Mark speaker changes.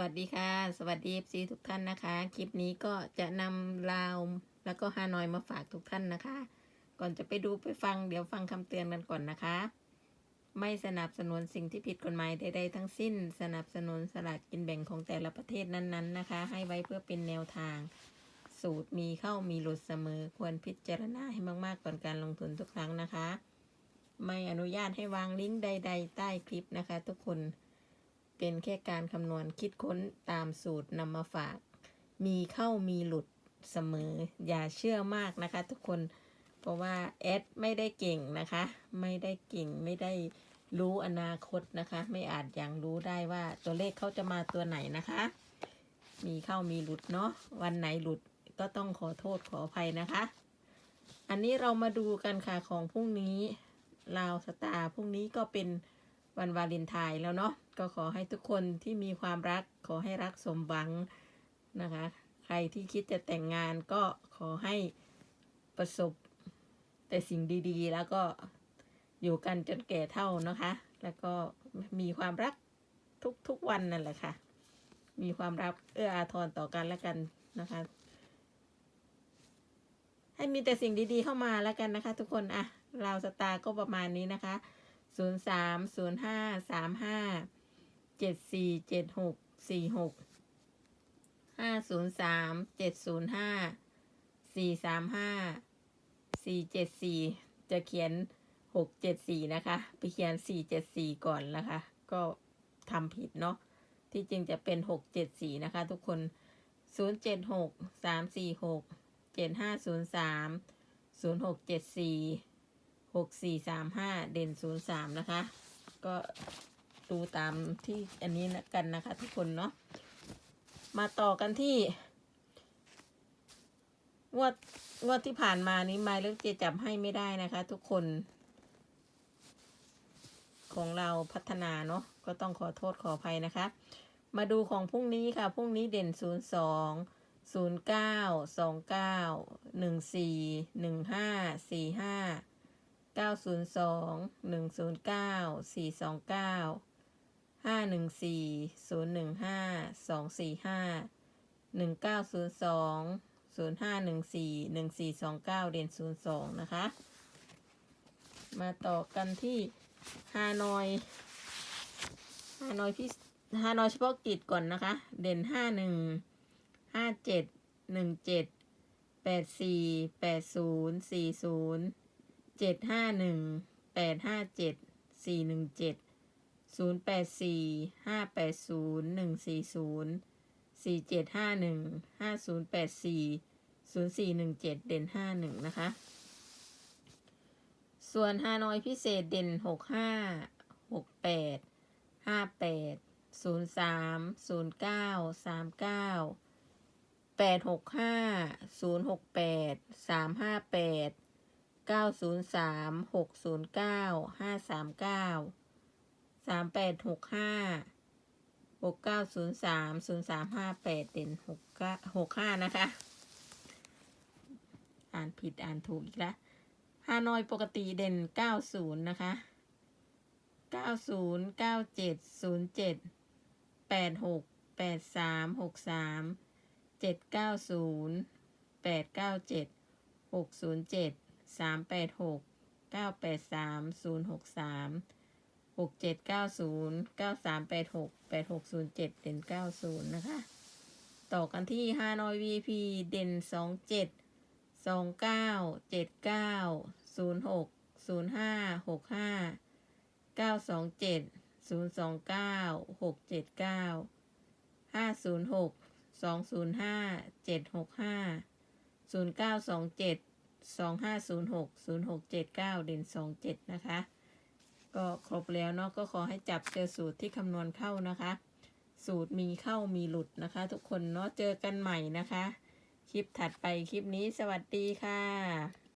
Speaker 1: วัสดีค่ะ สวัสดี FC ทุกท่านนะคะ คลิปนี้ก็จะนำลาวแล้วก็ฮานอยมาฝากทุกท่านนะคะ ก่อนจะไปดูไปฟังเดี๋ยวฟังคำเตือนกันก่อนนะคะ ไม่สนับสนุนสิ่งที่ผิดกฎหมายใดๆทั้งสิ้น สนับสนุนสลากกินแบ่งของแต่ละประเทศนั้นๆนะคะ ให้ไว้เพื่อเป็นแนวทาง สูตรมีเข้ามีหลุดเสมอ ควรพิจารณาให้มากๆก่อนการลงทุนทุกครั้งนะคะ ไม่อนุญาตให้วางลิงก์ใด ๆ ใต้คลิปนะคะ ทุกคน เป็นแค่การคำนวณคิดค้นตามสูตรนำมาฝาก มีเข้ามีหลุดเสมอ อย่าเชื่อมากนะคะ ทุกคน เพราะว่าแอดไม่ได้เก่งนะคะ ไม่ได้เก่งไม่ได้รู้อนาคตนะคะ ไม่อาจยังรู้ได้ว่าตัวเลขเขาจะมาตัวไหนนะคะ มีเข้ามีหลุดเนาะวันไหนหลุดก็ต้องขอโทษขออภัยนะคะ อันนี้เรามาดูกันค่ะของพรุ่งนี้ลาวสตาร์พรุ่งนี้ก็เป็นวันวาเลนไทน์แล้วเนาะ ก็ขอให้ทุกคนที่มีความรักขอให้รักสมหวังนะคะ ใครที่คิดจะแต่งงานก็ขอให้ประสบแต่สิ่งดีๆ แล้วก็อยู่กันจนแก่เท่านะคะ แล้วก็มีความรักทุกๆวันนั่นแหละค่ะ มีความรักเอื้ออาทรต่อกันและกันนะคะ ให้มีแต่สิ่งดีๆเข้ามาแล้วกันนะคะ ทุกคนอะราสตาก็ประมาณนี้นะคะ 030535 เจ็ดสี่เจ็ดหกสี่หกห้าศูนย์สามเจ็ดศูนย์ห้าสี่สามห้าสี่เจ็ดสี่จะเขียนหกเจ็ดสี่นะคะ ไปเขียนสี่เจ็ดสี่ก่อนนะคะ ก็ทำผิดเนาะที่จริงจะเป็นหกเจ็ดสี่นะคะ ทุกคนศูนย์เจ็ดหกสามสี่หกเจ็ดห้าศูนย์สามศูนย์หกเจ็ดสี่หกสี่สามห้าเด่นศูนย์สามนะคะ ก็ ดูตามที่อันนี้นะกันนะคะทุกคนเนาะมาต่อกันที่งวดงวดที่ผ่านมานี้ไม้เลือกเจจับให้ไม่ได้นะคะ ทุกคน ของเราพัฒนาเนาะก็ต้องขอโทษขออภัยนะคะ มาดูของพรุ่งนี้ค่ะพรุ่งนี้เด่นศูนย์สองศูนย์เก้าสองเก้าหนึ่งสี่ หนึ่งห้าสี่ห้าเก้าศูนย์สองหนึ่งศูนย์เก้าสี่สองเก้าห้าหนึ่งสี่ศูนย์หนึ่งห้าสองสี่ห้าหนึ่งเก้าศูนย์สองศูนย์ห้าหนึ่งสี่หนึ่งสี่สองเก้าเด่นศูนย์สองนะคะ มาต่อกันที่ฮานอยฮานอยพี่ฮานอยเฉพาะกิจก่อนนะคะ เด่นห้าหนึ่งห้าเจ็ดหนึ่งเจ็ดแปดสี่แปดศูนย์สี่ศูนย์เจ็ดห้าหนึ่งแปดห้าเจ็ดสี่หนึ่งเจ็ด ศูนย์แปดสี่ห้าแปดศูนย์หนึ่งสี่ศูนย์สี่เจ็ดห้าหนึ่งห้าศูนย์แปดสี่ศูนย์สี่หนึ่งเจ็ดเด่นห้าหนึ่งนะคะ ส่วนฮานอยพิเศษเด่นหกห้าหกแปดห้าแปดศูนย์สามศูนย์เก้าสามเก้าแปดหกห้าศูนย์หกแปดสามห้าแปดเก้าศูนย์สามหกศูนย์เก้าห้าสามเก้า สามแปดหกห้าหกเก้าศูนย์สามศูนย์สามห้าแปดเด่นหกเก้าหกห้านะคะ อ่านผิดอ่านถูกอีกแล้วฮานอยปกติเด่น90นะคะ90 97 07 86 83 63 790 897 607 386 983 063 6790 9386 8607เด่น90น กเจ็ดเก้าศูนย์เก้าสามแปดหกแปดหกศูนย์เจ็ดเด่นเก้าศูนย์นะคะ ต่อกันที่ฮานอย VP เด่น27สองเก้าเจ็ดเก้าศูนย์หกศูนย์ห้าหกห้าเก้าสองเจ็ดศูนย์สองเก้าหกเจ็ดเก้าห้าศูนย์หกสองศูนย์ห้าเจ็ดหกห้าศูนย์เก้าสองเจ็ดสองห้าศูนย์หกศูนย์หกเจ็ดเก้าเด่นสองเจ็ดนะคะ ก็ครบแล้วเนาะก็ขอให้จับเจอสูตรที่คำนวณเข้านะคะ สูตรมีเข้ามีหลุดนะคะ ทุกคนเนาะเจอกันใหม่นะคะ คลิปถัดไปคลิปนี้สวัสดีค่ะ